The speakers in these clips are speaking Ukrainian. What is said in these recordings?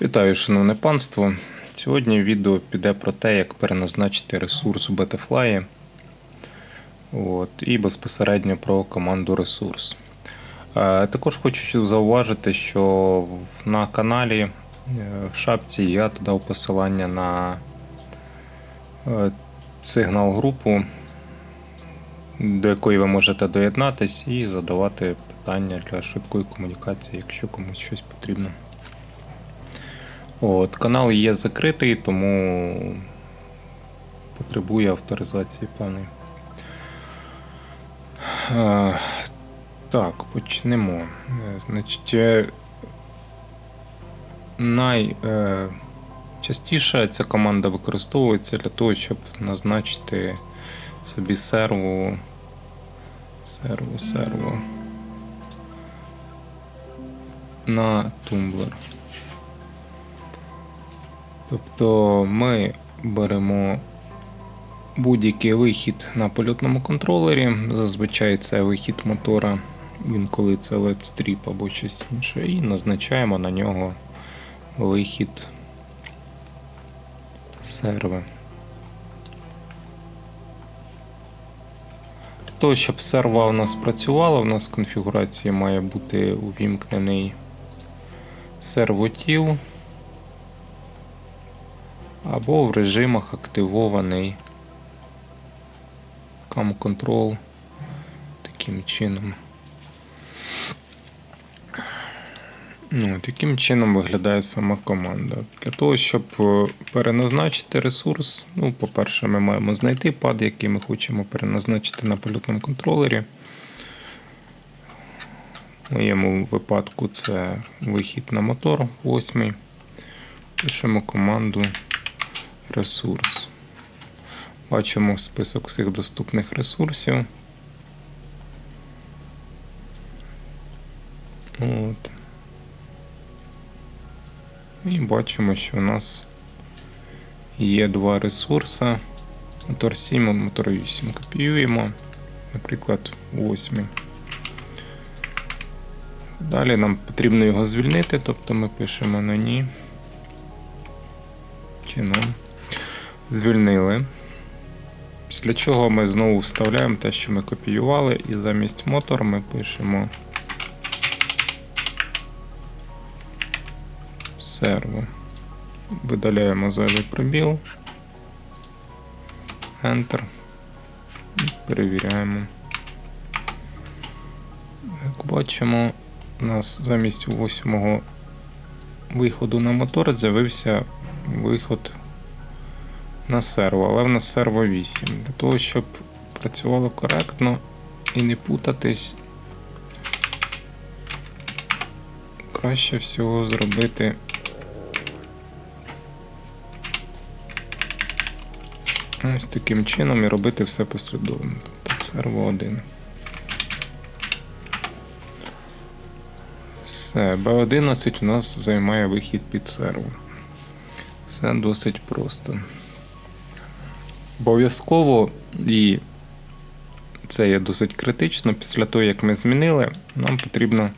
Вітаю, шановне панство. Сьогодні відео піде про те, як переназначити ресурс у Betafly. От, і безпосередньо про команду ресурс. Е, Також хочу зауважити, що на каналі е, в шапці я додав посилання на е, сигнал групу, до якої ви можете доєднатись і задавати питання для швидкої комунікації, якщо комусь щось потрібно. От, канал є закритий, тому потребує авторизації певної. Е, так, почнемо. Е, Значить, е, найчастіше ця команда використовується для того, щоб назначити собі серву. Серву, серву. На тумблер. Тобто ми беремо будь-який вихід на польотному контролері. Зазвичай це вихід мотора, інколи це LED Strip або щось інше, і назначаємо на нього вихід серви. Для того, щоб серва у нас працювала, у нас в конфігурації має бути увімкнений сервотіл або в режимах активований cam control таким чином. Ну, таким чином виглядає сама команда. Для того, щоб е, переназначити ресурс, ну, по-перше, ми маємо знайти пад, який ми хочемо переназначити на польотному контролері. В моєму випадку це вихід на мотор 8. Пишемо команду ресурс. Бачимо список всіх доступних ресурсів. От. І бачимо, що у нас є два ресурси. Мотор 7 і мотор 8. Копіюємо, наприклад, 8. Далі нам потрібно його звільнити, тобто ми пишемо на ні. Чином. Звільнили. Після чого ми знову вставляємо те, що ми копіювали, і замість мотор ми пишемо серво. Видаляємо зайвий пробіл. Enter. І перевіряємо. Як бачимо, у нас замість восьмого виходу на мотор з'явився виход на серво, але в нас серво 8. Для того, щоб працювало коректно і не путатись, краще всього зробити ось таким чином і робити все послідовно. Тобто серво 1. Все, B11 у нас займає вихід під серво. Все досить просто. Обов'язково, і це є досить критично, після того, як ми змінили, нам потрібно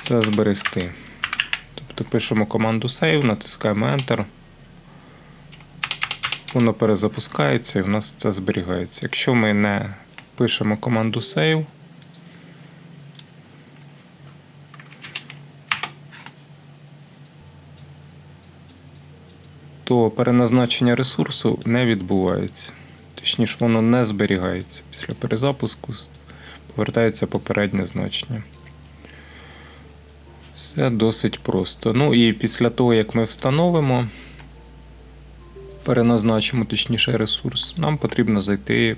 це зберегти. Тобто пишемо команду Save, натискаємо Enter. Воно перезапускається і в нас це зберігається. Якщо ми не пишемо команду Save, то переназначення ресурсу не відбувається. Точніше, воно не зберігається. Після перезапуску повертається попереднє значення. Все досить просто. Ну і після того, як ми встановимо, переназначимо точніше ресурс, нам потрібно зайти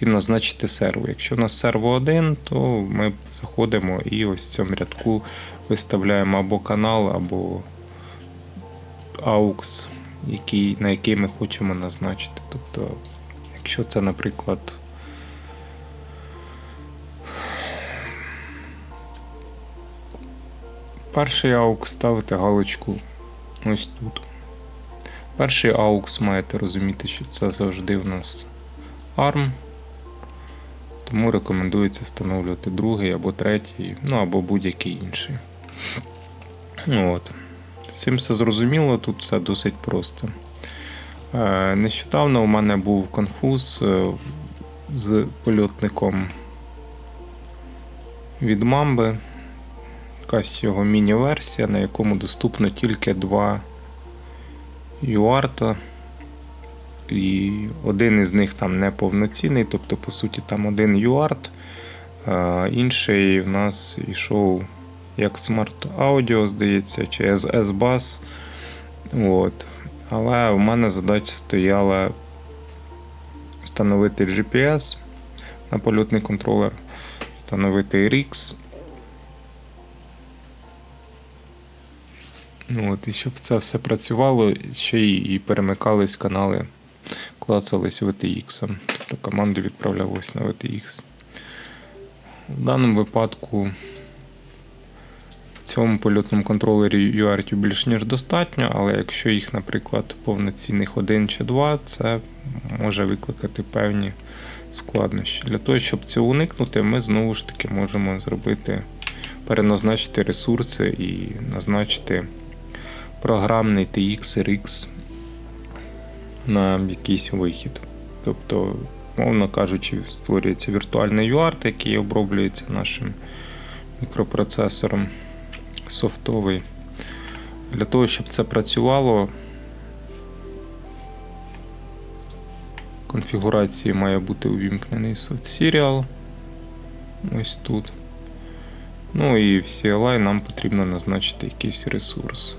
і назначити серву. Якщо у нас серво 1, то ми заходимо і ось в цьому рядку виставляємо або канал, або AUX, який, на який ми хочемо назначити. Тобто, якщо це, наприклад, перший AUX ставите галочку ось тут. Перший AUX маєте розуміти, що це завжди в нас ARM. Тому рекомендується встановлювати другий або третій, ну або будь-який інший. Ну, от. Цим все зрозуміло, тут все досить просто. Е, Нещодавно у мене був конфуз е, з польотником від Мамби. Якась його міні-версія, на якому доступно тільки два юарта. І один із них там не повноцінний, тобто, по суті, там один юарт, інший в нас йшов як Smart Audio, здається, чи S-Bass. От. Але в мене задача стояла встановити GPS на польотний контролер, встановити RX. От, і щоб це все працювало, ще і перемикались канали, клацались VTX. Тобто команди відправлялись на VTX. В даному випадку цьому польотному контролері UART більш ніж достатньо, але якщо їх, наприклад, повноцінних один чи два, це може викликати певні складнощі. Для того, щоб цього уникнути, ми знову ж таки можемо зробити, переназначити ресурси і назначити програмний TX RX на якийсь вихід. Тобто, мовно кажучи, створюється віртуальний UART, який оброблюється нашим мікропроцесором софтовий. Для того, щоб це працювало, в конфігурації має бути увімкнений Soft Serial. Ось тут. Ну і в CLI нам потрібно назначити якийсь ресурс.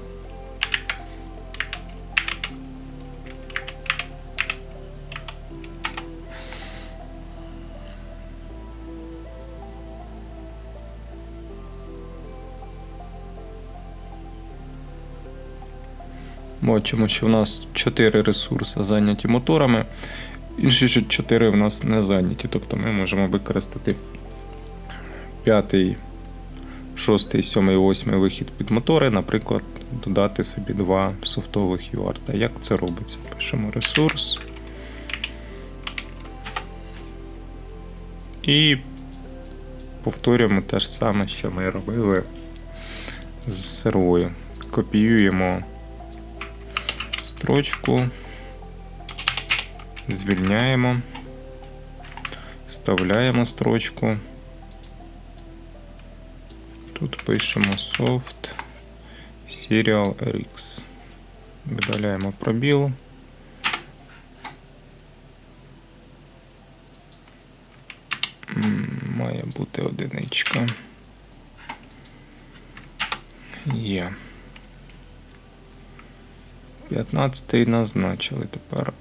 Бачимо, що в нас 4 ресурси зайняті моторами, інші ж 4 в нас не зайняті. Тобто ми можемо використати 5, 6, 7, 8 вихід під мотори, наприклад, додати собі два софтових UART. Як це робиться? Пишемо ресурс. І повторюємо те ж саме, що ми робили з сервою. Копіюємо строчку, звільняємо, вставляємо строчку. Тут пишемо soft serial RX. Видаляємо пробіл. М, Має бути одиничка. Є. 15 назначили. Тепер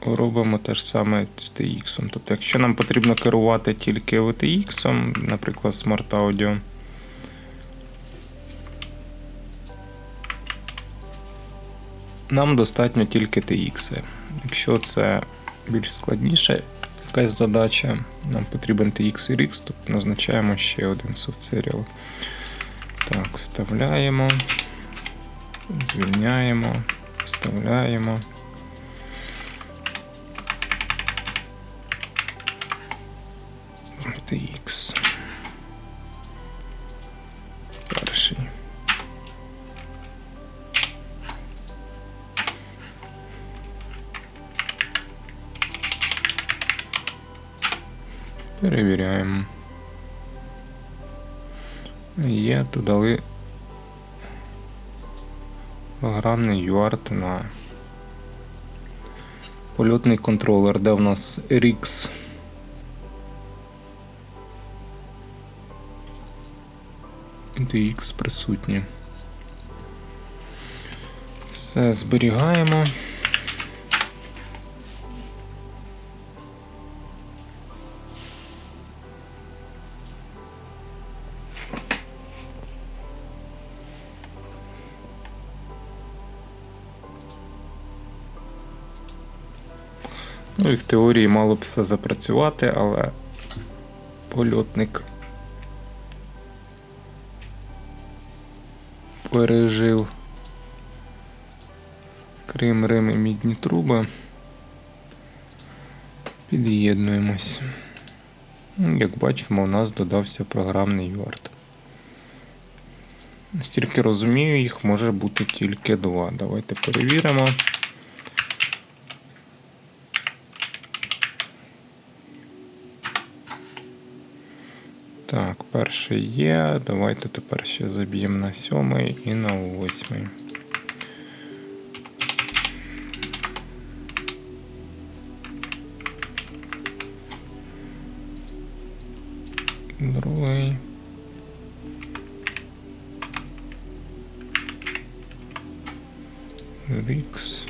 робимо те ж саме з TX. Тобто, якщо нам потрібно керувати тільки VTX, наприклад, Smart Audio, нам достатньо тільки TX. Якщо це більш складніша якась задача, нам потрібен TX і RX, тобто назначаємо ще один софтсеріал. Так, вставляємо. Звільняємо, вставляємо. TX. Перший. Перевіряємо. Є, додали програмний UART на польотний контролер, де в нас RX. DX присутні. Все зберігаємо. В теорії мало б все запрацювати, але польотник пережив Крим, Рим і мідні труби. Під'єднуємось. Ну, Як бачимо, у нас додався програмний UART. Стільки розумію, їх може бути тільки два. Давайте перевіримо. Так, перший є. Давайте тепер ще заб'ємо на сьомий і на восьмий. Другий. Рікс.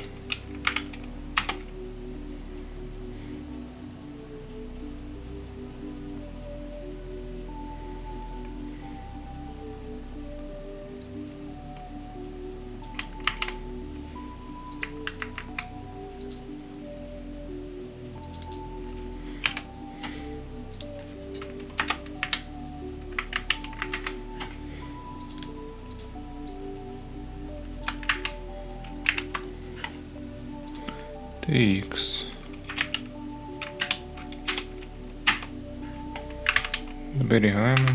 TX. Зберігаємо.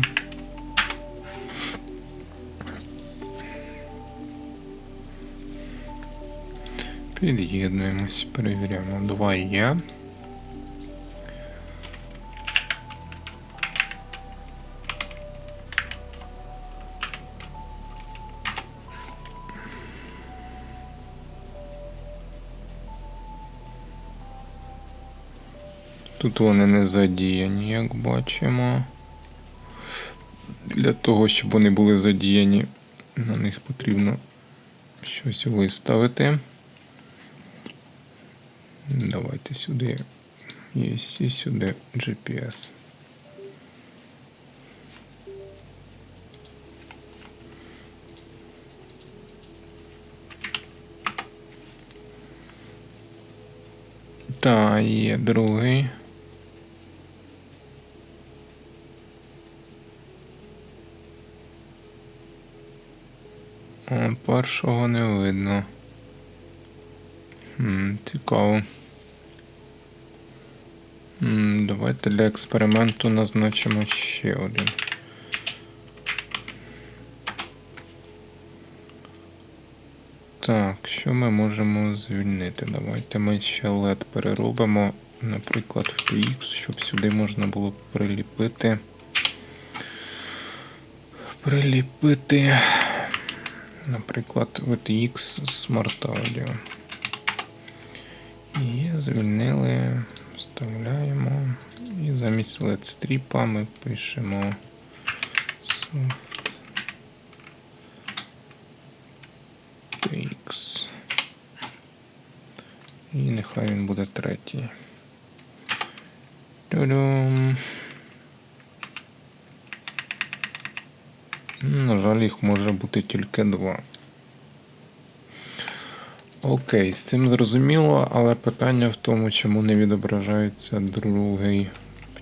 Під'єднуємось, перевіряємо. 2 є. Тут вони не задіяні, як бачимо. Для того, щоб вони були задіяні, на них потрібно щось виставити. Давайте сюди ESC, сюди GPS. Та, є другий. О, першого не видно. Хм, цікаво. М, Давайте для експерименту назначимо ще один. Так, що ми можемо звільнити? Давайте ми ще LED переробимо, наприклад, в TX, щоб сюди можна було приліпити. Приліпити, наприклад, VTX Smart Audio. І звільнили, вставляємо. І замість LED стріпа ми пишемо soft TX. І нехай він буде третій. Тю-дум. На жаль, їх може бути тільки два. Окей, з цим зрозуміло, але питання в тому, чому не відображається другий,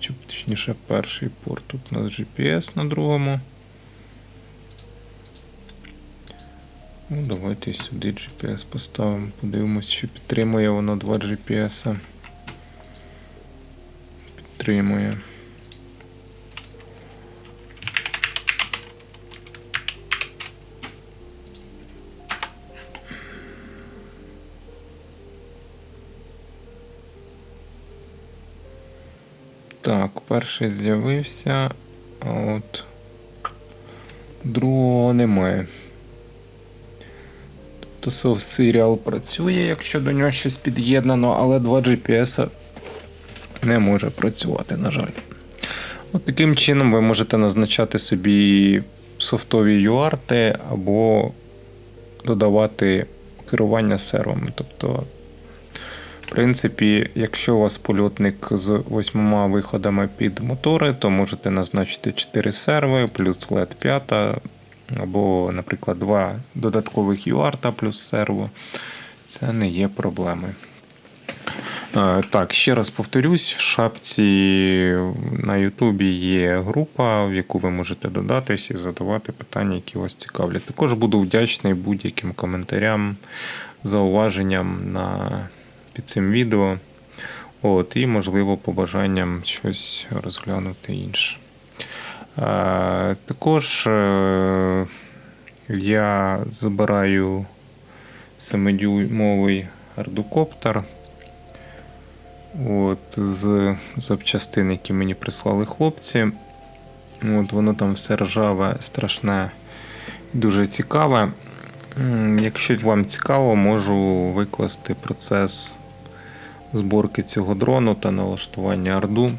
чи точніше перший порт. Тут у нас GPS на другому. Ну, давайте сюди GPS поставимо. Подивимось, чи підтримує воно два GPS. Підтримує. Так, перший з'явився, а от другого немає. Тобто Soft Serial працює, якщо до нього щось під'єднано, але 2 GPS не може працювати, на жаль. От таким чином ви можете назначати собі софтові UART або додавати керування сервами. Тобто принципі, якщо у вас польотник з восьмома виходами під мотори, то можете назначити 4 серви плюс LED 5, або, наприклад, 2 додаткових UART плюс серво. Це не є проблемою. Е, Так, ще раз повторюсь: в шапці на Ютубі є група, в яку ви можете додатись і задавати питання, які вас цікавлять. Також буду вдячний будь-яким коментарям, зауваженням на під цим відео. От, І, можливо, побажанням щось розглянути інше. Е, Також е, Я забираю 7-дюймовий ардукоптер. От, з запчастин, які мені прислали хлопці. От, воно там все ржаве, страшне, дуже цікаве. Якщо вам цікаво, можу викласти процес зборки цього дрону та налаштування арду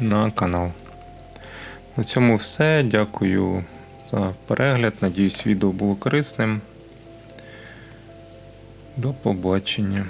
на канал. На цьому все. Дякую за перегляд. Надіюсь, відео було корисним. До побачення.